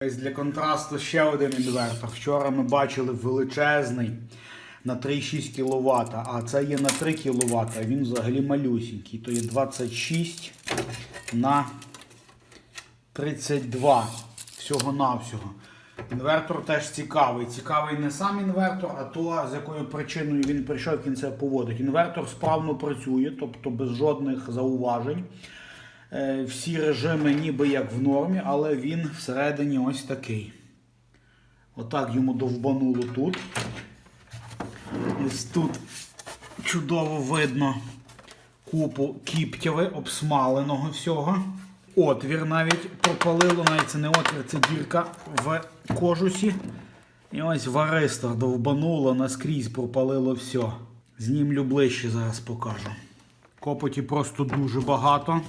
Для контрасту ще один інвертор. Вчора ми бачили величезний на 3,6 кВт, а це є на 3 кВт, а він взагалі малюсінький. То є 26 на 32 всього-навсього. Інвертор теж цікавий. Цікавий не сам інвертор, а то, з якою причиною він прийшов кінця поводить. Інвертор справно працює, тобто без жодних зауважень. Е, Всі режими ніби як в нормі, але він всередині ось такий. Отак йому довбануло тут. Ось тут чудово видно купу кіптяви, обсмаленого всього. Отвір навіть пропалило, навіть це не отвір, це дірка в кожусі. І ось варистор довбануло, наскрізь пропалило все. Знімлю ближче, зараз покажу. Копоті просто дуже багато.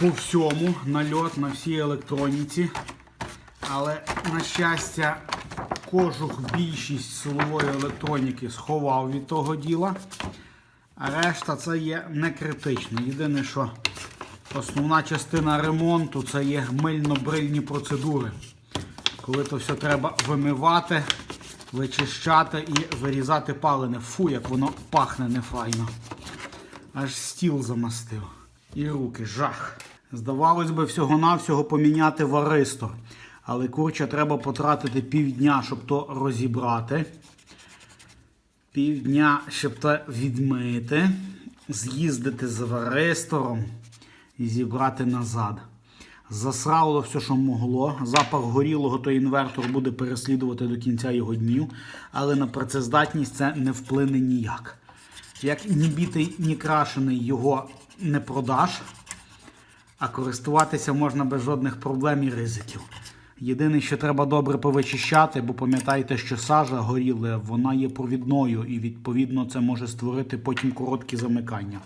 По всьому нальот на всій електроніці. Але, на щастя, кожух більшість силової електроніки сховав від того діла. А решта це є не критично. Єдине, що основна частина ремонту це є мильно-брильні процедури. Коли то все треба вимивати, вичищати і вирізати палене. Фу, як воно пахне нефайно. Аж стіл замастив. І руки, жах. Здавалось би, всього-навсього поміняти варистор. Але курча треба потратити півдня, щоб то розібрати. Півдня, щоб то відмити, з'їздити з варистором і зібрати назад. Засрало все, що могло. Запах горілого, то інвертор буде переслідувати до кінця його днів, але на працездатність це не вплине ніяк. Як ні бітий, ні крашений його не продаш, а користуватися можна без жодних проблем і ризиків. Єдине, що треба добре повичищати, бо пам'ятайте, що сажа горіле, вона є провідною і відповідно це може створити потім короткі замикання.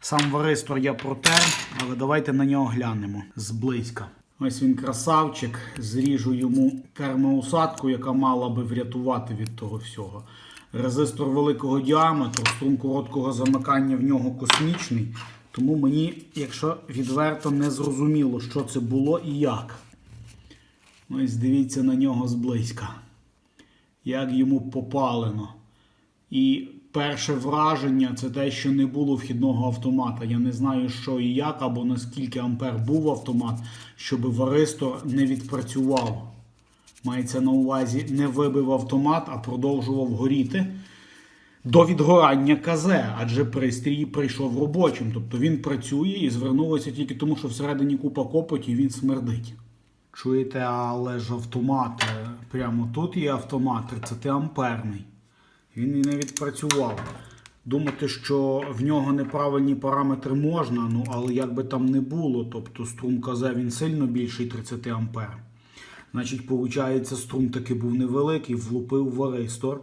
Сам варистор я протер, але давайте на нього глянемо зблизька. Ось він красавчик, зріжу йому термоусадку, яка мала би врятувати від того всього. Резистор великого діаметру, струм короткого замикання в нього космічний. Тому мені, якщо відверто, не зрозуміло, що це було і як. Ось дивіться на нього зблизька. Як йому попалено. І перше враження це те, що не було вхідного автомата. Я не знаю, що і як, або наскільки ампер був автомат, щоб варисто не відпрацював. Мається на увазі, не вибив автомат, а продовжував горіти до відгорання КЗ, адже пристрій прийшов робочим. Тобто він працює і звернулося тільки тому, що всередині купа копоті він смердить. Чуєте, але ж автомат, е, прямо тут є автомат 30 амперний. Він і не відпрацював. Думати, що в нього неправильні параметри можна, ну але як би там не було, тобто струм КЗ він сильно більший 30 ампер. Значить, виходить, струм таки був невеликий, влупив варистор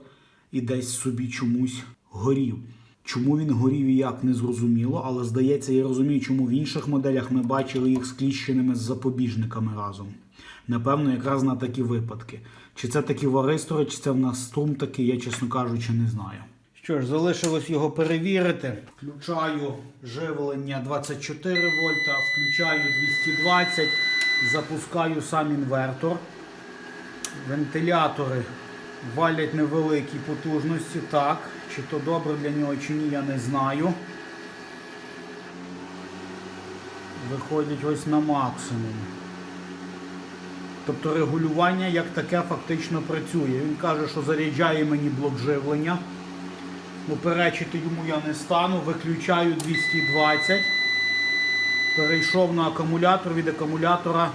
і десь собі чомусь горів. Чому він горів і як не зрозуміло, але здається, я розумію, чому в інших моделях ми бачили їх скліщеними з запобіжниками разом. Напевно, якраз на такі випадки. Чи це такі варистори, чи це в нас струм такий, я, чесно кажучи, не знаю. Що ж, залишилось його перевірити. Включаю живлення 24 вольта, включаю 220, запускаю сам інвертор. Вентилятори валять невеликі потужності. Так, чи то добре для нього, чи ні, я не знаю. Виходять ось на максимум. Тобто регулювання як таке фактично працює. Він каже, що заряджає мені блок живлення. Оперечити йому я не стану. Виключаю 220. Перейшов на акумулятор. Від акумулятора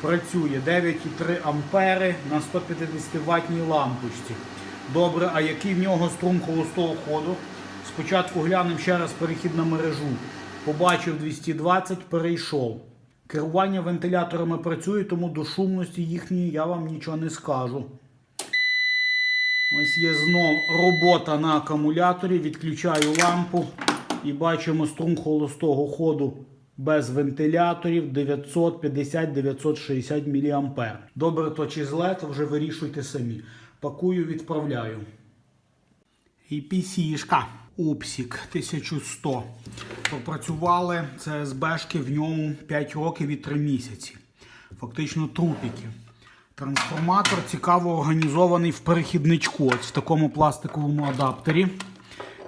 працює 9,3 ампери на 150 ваттній лампочці. Добре, а який в нього струм холостого ходу? Спочатку глянемо ще раз перехід на мережу. Побачив 220, перейшов. Керування вентиляторами працює, тому до шумності їхньої я вам нічого не скажу. Ось є знов робота на акумуляторі. Відключаю лампу і бачимо струм холостого ходу без вентиляторів 950-960 мА. Добре то чи зле, то вже вирішуйте самі. Пакую, відправляю. І PC-шка. Упсік 1100. Попрацювали ЦСБшки в ньому 5 років і 3 місяці. фактично трупіки. Трансформатор цікаво організований в перехідничку, ось в такому пластиковому адаптері.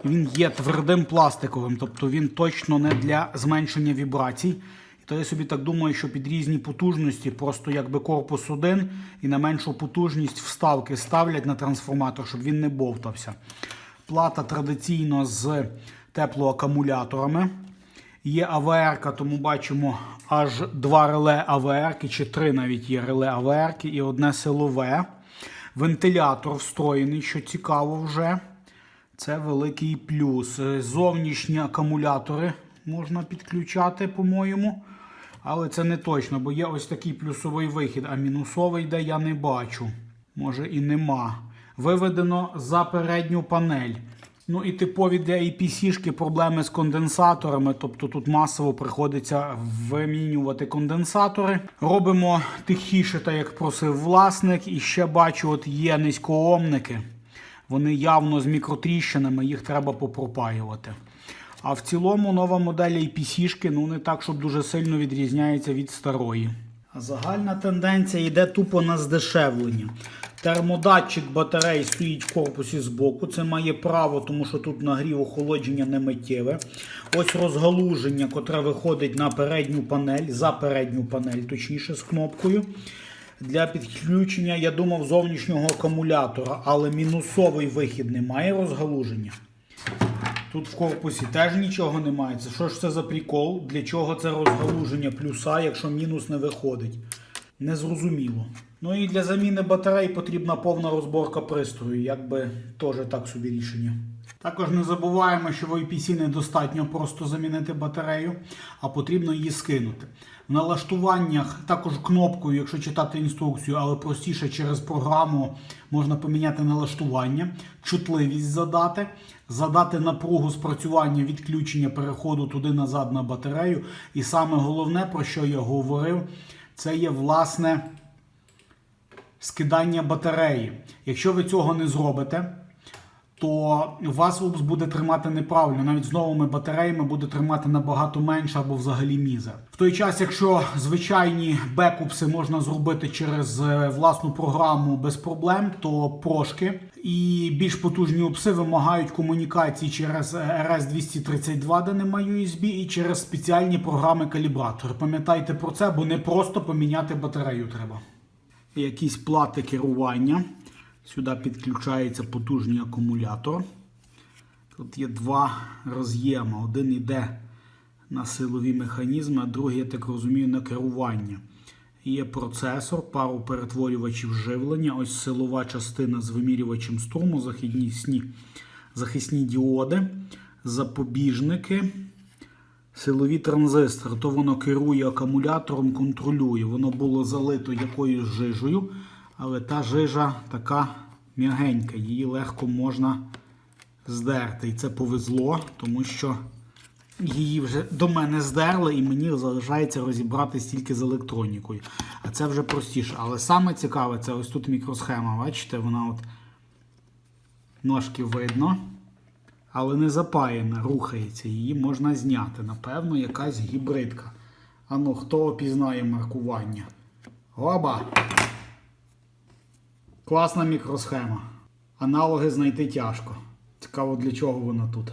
Він є твердим пластиковим, тобто він точно не для зменшення вібрацій. То я собі так думаю, що під різні потужності, просто якби корпус один і на меншу потужність вставки ставлять на трансформатор, щоб він не бовтався. Плата традиційно з теплоакумуляторами. Є АВР, тому бачимо аж два реле АВР, чи три навіть є реле АВР і одне силове. Вентилятор встроєний, що цікаво вже. Це великий плюс. Е, Зовнішні акумулятори можна підключати, по-моєму. Але це не точно, бо є ось такий плюсовий вихід, а мінусовий, де я не бачу. Може і нема. Виведено за передню панель. Ну і типові для APC-шки проблеми з конденсаторами. Тобто тут масово приходиться вимінювати конденсатори. Робимо тихіше, так як просив власник. І ще бачу, от є низькоомники. Вони явно з мікротріщинами, їх треба попропаювати. А в цілому нова модель APC-шки ну не так, щоб дуже сильно відрізняється від старої. Загальна тенденція йде тупо на здешевлення. Термодатчик батарей стоїть в корпусі збоку. Це має право, тому що тут нагрів охолодження не миттєве. Ось розгалуження, котре виходить на передню панель, за передню панель, точніше, з кнопкою. Для підключення, я думав, зовнішнього акумулятора, але мінусовий вихід немає розгалуження. Тут в корпусі теж нічого немає. Це що ж це за прикол? Для чого це розгалуження плюса, якщо мінус не виходить? Незрозуміло. Ну і для заміни батарей потрібна повна розборка пристрою, якби теж так собі рішення. Також не забуваємо, що в IPC недостатньо просто замінити батарею, а потрібно її скинути. В налаштуваннях також кнопкою, якщо читати інструкцію, але простіше через програму можна поміняти налаштування, чутливість задати, задати напругу спрацювання відключення переходу туди назад на батарею. І саме головне, про що я говорив, це є власне скидання батареї. Якщо ви цього не зробите, то вас УПС буде тримати неправильно. Навіть з новими батареями буде тримати набагато менше або взагалі мізер. В той час, якщо звичайні бекупси можна зробити через е, власну програму без проблем, то прошки і більш потужні упси вимагають комунікації через RS-232, де немає USB, і через спеціальні програми калібратори. Пам'ятайте про це, бо не просто поміняти батарею треба. Якісь плати керування. Сюди підключається потужний акумулятор. Тут є два роз'єми. Один йде на силові механізми, а другий, я так розумію, на керування. Є процесор, пару перетворювачів живлення. Ось силова частина з вимірювачем струму, захисні, захисні діоди, запобіжники. Силові транзистори, то воно керує акумулятором, контролює. Воно було залито якоюсь жижею, але та жижа така м'ягенька, її легко можна здерти. І це повезло, тому що її вже до мене здерли, і мені залишається розібратись тільки з електронікою. А це вже простіше. Але саме цікаве, це ось тут мікросхема. Бачите, вона от ножки видно. Але не запаяна, рухається. Її можна зняти. Напевно, якась гібридка. Ану, хто опізнає маркування? Оба! Класна мікросхема. Аналоги знайти тяжко. Цікаво, для чого вона тут.